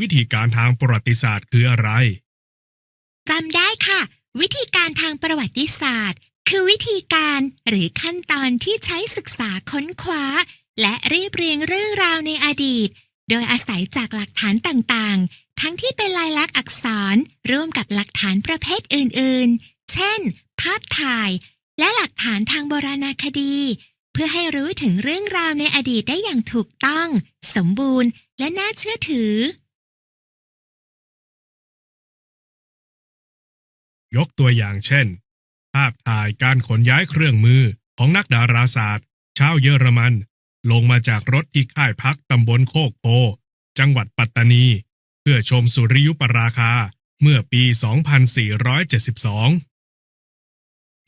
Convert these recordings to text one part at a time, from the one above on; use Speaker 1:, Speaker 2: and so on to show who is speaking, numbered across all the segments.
Speaker 1: วิธีการทางประวัติศาสตร์คืออะไร
Speaker 2: จำได้ค่ะ วิธีการทางประวัติศาสตร์ คือวิธีการหรือขั้นตอนที่ใช้ศึกษาค้นคว้า และเรียบเรียงเรื่องราวในอดีต โดยอาศัยจากหลักฐานต่างๆ ทั้งที่เป็นลายลักษณ์อักษรร่วมกับหลักฐานประเภทอื่นๆ เช่น ภาพถ่าย และหลักฐานทางโบราณคดี เพื่อให้รู้ถึงเรื่องราวในอดีตได้อย่างถูกต้อง สมบูรณ์ และน่าเชื่อถือ
Speaker 1: ยกตัวอย่างเช่น ภาพถ่ายการขนย้ายเครื่องมือของนักดาราศาสตร์ ชาวเยอรมัน ลงมาจากรถที่ค่ายพักตำบลโคกโพ จังหวัดปัตตานี เพื่อชมสุริยุปราคาเมื่อปี 2472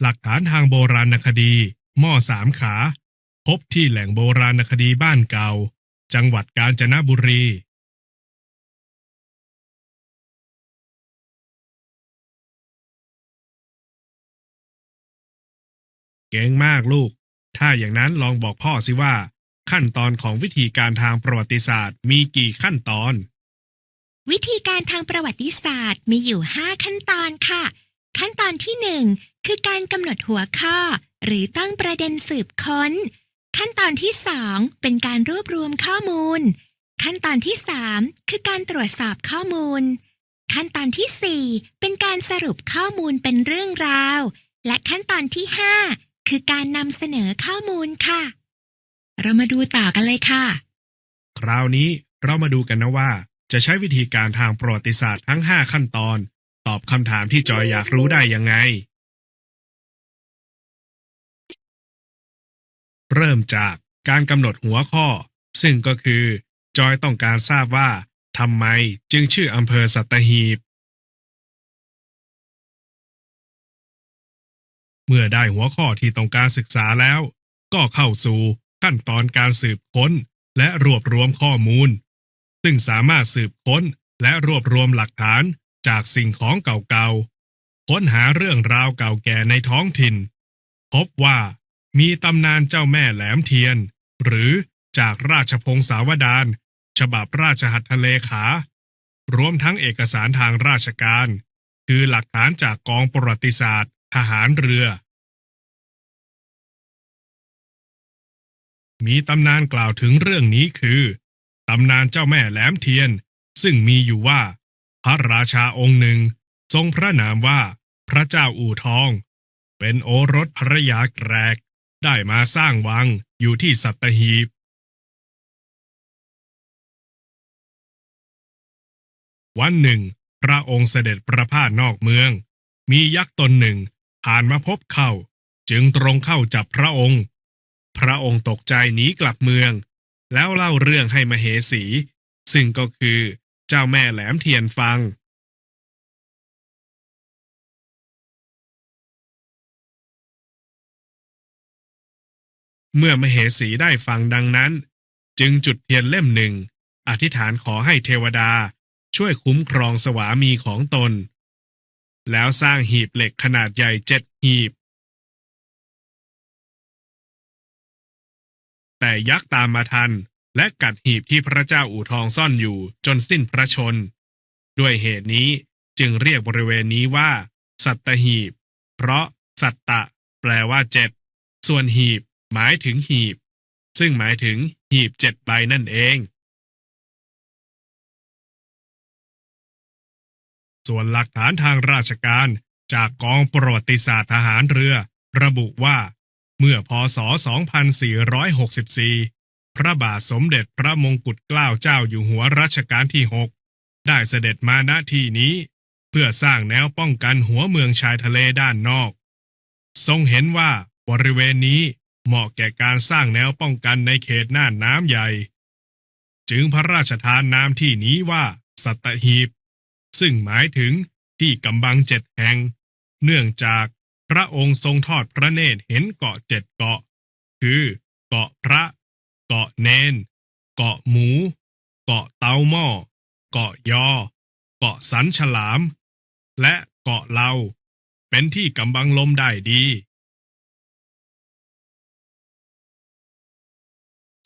Speaker 1: หลักฐานทางโบราณคดีหม้อสามขา พบที่แหล่งโบราณคดีบ้านเก่า จังหวัดกาญจนบุรี เก่งมากลูก ถ้าอย่างนั้นลองบอกพ่อสิว่า ขั้นตอนของวิธีการทางประวัติศาสตร์ มีกี่ขั้นตอน
Speaker 2: วิธีการทางประวัติศาสตร์มีอยู่ 5 ขั้นตอนค่ะ ขั้นตอนที่ 1 คือการกำหนดหัวข้อ หรือตั้งประเด็นสืบค้น ขั้นตอนที่ 2 เป็นการรวบรวมข้อมูล ขั้นตอนที่ 3 คือการตรวจสอบข้อมูล ขั้นตอนที่ 4 เป็นการสรุปข้อมูลเป็นเรื่องราว และขั้นตอนที่ 5 คือการนำเสนอข้อมูลค่ะ เรามาดูต่อกันเลยค่ะ
Speaker 1: คราวนี้เรามาดูกันนะว่า จะใช้วิธีการทางประวัติศาสตร์ทั้ง 5 ขั้นตอน ตอบคำถามที่จอยอยากรู้ได้ยังไง เริ่มจากการกำหนดหัวข้อ ซึ่งก็คือ จอยต้องการทราบว่าทำไมจึงชื่ออำเภอสัตหีบ เมื่อได้หัวข้อที่ต้องการศึกษาแล้ว ก็เข้าสู่ขั้นตอนการสืบค้น และรวบรวมข้อมูล ซึ่งสามารถสืบค้นและรวบรวมหลักฐานจากสิ่งของเก่าๆ ค้นหาเรื่องราวเก่าแก่ในท้องถิ่น พบว่ามีตำนานเจ้าแม่แหลมเทียน หรือจากราชพงศาวดารฉบับราชหัตถเลขา รวมทั้งเอกสารทางราชการ คือหลักฐานจากกองประวัติศาสตร์ ทหารเรือ มีตำนานกล่าวถึงเรื่องนี้คือ ตำนานเจ้าแม่แหลมเทียน ซึ่งมีอยู่ว่า พระราชาองค์หนึ่ง ทรงพระนามว่า พระเจ้าอู่ทอง เป็นโอรสภรยาแกรก ได้มาสร้างวังอยู่ที่สัตหีบวันหนึ่ง พระองค์เสด็จประพาสนอกเมือง มียักษ์ตนหนึ่ง ผ่านมาพบเข้า จึงตรงเข้าจับพระองค์ พระองค์ตกใจหนีกลับเมือง แล้วเล่าเรื่องให้มเหสี ซึ่งก็คือเจ้าแม่แหลมเทียนฟัง เมื่อมเหสีได้ฟังดังนั้น จึงจุดเทียนเล่มหนึ่ง อธิษฐานขอให้เทวดาช่วยคุ้มครองสวามีของตน แล้วสร้างหีบเหล็กขนาดใหญ่เจ็ดหีบ แต่ยักษ์ตามมาทัน และกัดหีบที่พระเจ้าอู่ทองซ่อนอยู่จนสิ้นพระชน ด้วยเหตุนี้จึงเรียกบริเวณนี้ว่า สัตหีบ เพราะสัตตะ แปลว่าเจ็ด ส่วนหีบ หมายถึงหีบ ซึ่งหมายถึงหีบเจ็ดใบนั่นเอง ส่วนหลักฐานทางราชการจากกองประวัติศาสตร์ทหารเรือ ระบุว่า เมื่อพศ 2464 พระบาทสมเด็จพระมงกุฎเกล้าเจ้าอยู่หัวรัชกาลที่ 6 ได้เสด็จมาณที่นี้ เพื่อสร้างแนวป้องกันหัวเมืองชายทะเลด้านนอก ทรงเห็นว่าบริเวณนี้เหมาะแก่การสร้างแนวป้องกันในเขตน่านน้ำใหญ่ จึงพระราชทานนามที่นี้ว่า สัตหีบ ซึ่งหมายถึงที่กำบังเจ็ดแห่ง เนื่องจากพระองค์ทรงทอดพระเนตรเห็นเกาะเจ็ดเกาะ คือ เกาะพระ เกาะเนน เกาะหมู เกาะเตาหม้อ เกาะยอ เกาะสันฉลาม และเกาะเลาเป็นที่กำบังลมได้ดี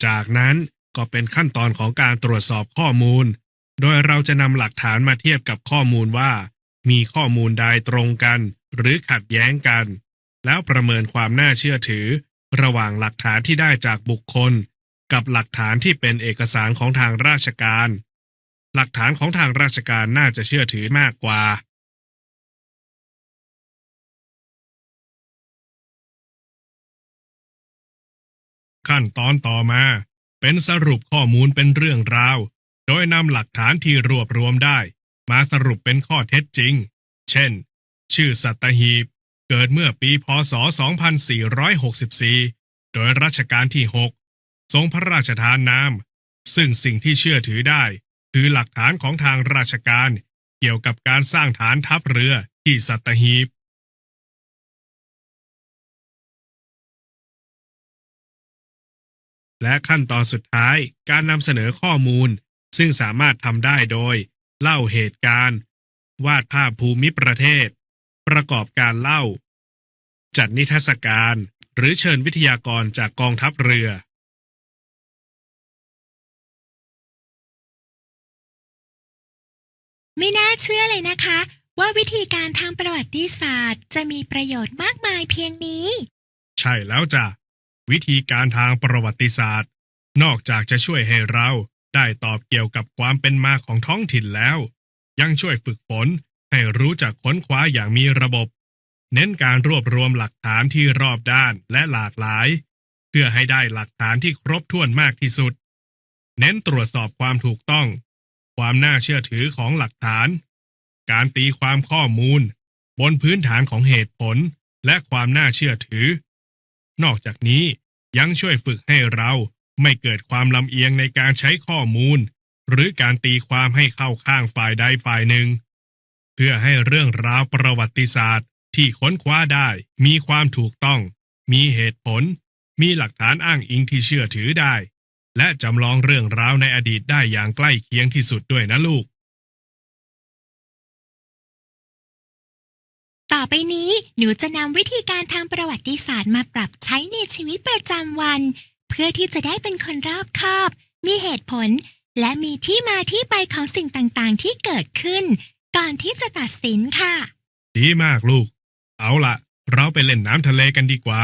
Speaker 1: จากนั้นก็เป็นขั้นตอนของการตรวจสอบข้อมูล โดยเราจะนำหลักฐานมาเทียบกับข้อมูลว่า มีข้อมูลใดตรงกัน หรือขัดแย้งกัน แล้วประเมินความน่าเชื่อถือ ระหว่างหลักฐานที่ได้จากบุคคล กับหลักฐานที่เป็นเอกสารของทางราชการ หลักฐานของทางราชการน่าจะเชื่อถือมากกว่า ขั้นตอนต่อมา เป็นสรุปข้อมูลเป็นเรื่องราว โดยนำหลักฐานที่รวบรวมได้ มาสรุปเป็นข้อเท็จจริง เช่น ชื่อสัตหีบ เกิดเมื่อปีพศ 2464 โดยรัชกาลที่ 6 ทรงพระราชทานนาม ซึ่งสิ่งที่เชื่อถือได้ คือหลักฐานของทางราชการเกี่ยวกับการสร้างฐานทัพเรือที่สัตหีบและขั้นตอนสุดท้ายการนำเสนอข้อมูล ซึ่งสามารถทำได้โดย เล่าเหตุการณ์ วาดภาพภูมิประเทศ ประกอบการเล่า จัดนิทรรศการ หรือเชิญวิทยากรจากกองทัพเรือ
Speaker 2: ไม่น่าเชื่อเลยนะคะ ว่าวิธีการทางประวัติศาสตร์จะมีประโยชน์มากมายเพียงนี้
Speaker 1: ใช่แล้วจ้ะ วิธีการทางประวัติศาสตร์ นอกจากจะช่วยให้เรา ได้ตอบเกี่ยวกับความเป็นมาของท้องถิ่นแล้ว ยังช่วยฝึกฝนให้รู้จักค้นคว้าอย่างมีระบบ เน้นการรวบรวมหลักฐานที่รอบด้านและหลากหลาย เพื่อให้ได้หลักฐานที่ครบถ้วนมากที่สุด เน้นตรวจสอบความถูกต้อง ความน่าเชื่อถือของหลักฐาน การตีความข้อมูล บนพื้นฐานของเหตุผลและความน่าเชื่อถือ นอกจากนี้ยังช่วยฝึกให้เรา ไม่เกิดความลำเอียงในการใช้ข้อมูล หรือการตีความให้เข้าข้างฝ่ายใดฝ่ายหนึ่ง เพื่อให้เรื่องราวประวัติศาสตร์ที่ค้นคว้าได้ มีความถูกต้อง มีเหตุผล มีหลักฐานอ้างอิงที่เชื่อถือได้ และจำลองเรื่องราวในอดีตได้อย่างใกล้เคียงที่สุดด้วยนะลูก
Speaker 2: ต่อไปนี้หนูจะนำวิธีการทางประวัติศาสตร์มาปรับใช้ในชีวิตประจำวัน พื่อที่จะได้เป็นคนรอบคอบ มีเหตุผล และมีที่มาที่ไปของสิ่งต่างๆ ที่เกิดขึ้น ก่อนที่จะตัดสินค่ะ
Speaker 1: ดีมากลูก เอาละเราไปเล่นน้ำทะเลกันดีกว่า